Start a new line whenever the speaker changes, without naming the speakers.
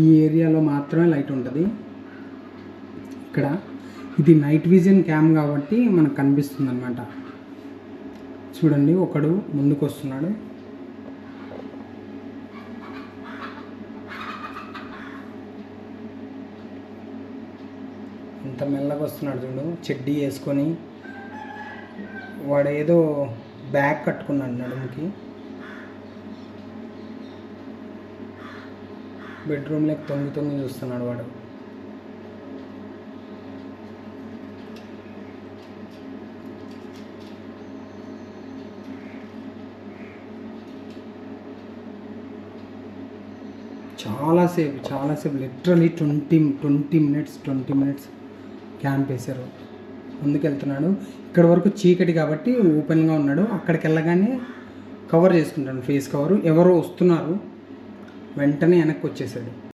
ఈ ఏరియాలో మాత్రమే లైట్ ఉంటుంది. ఇక్కడ ఇది నైట్ విజన్ క్యామ్ కాబట్టి మనకు కనిపిస్తుంది అనమాట చూడండి ఒకడు ముందుకు వస్తున్నాడు ఇంత మెల్లగా వస్తున్నాడు చూడు చెడ్డీ వేసుకొని. వాడు ఏదో బ్యాగ్ కట్టుకున్నాడు నడుముకి. బెడ్రూమ్లోకి తొంగి తొంగి చూస్తున్నాడు వాడు. చాలాసేపు చాలాసేపు literally twenty twenty minutes twenty minutes camp వేశారు. ముందుకు వెళ్తున్నాడు. ఇక్కడ వరకు చీకటి కాబట్టి ఓపెన్గా ఉన్నాడు. అక్కడికి వెళ్ళగానే కవర్ చేసుకుంటాను ఫేస్ కవర్. ఎవరో వస్తున్నారు. వెంటనే వెనక్కి వచ్చేసాడు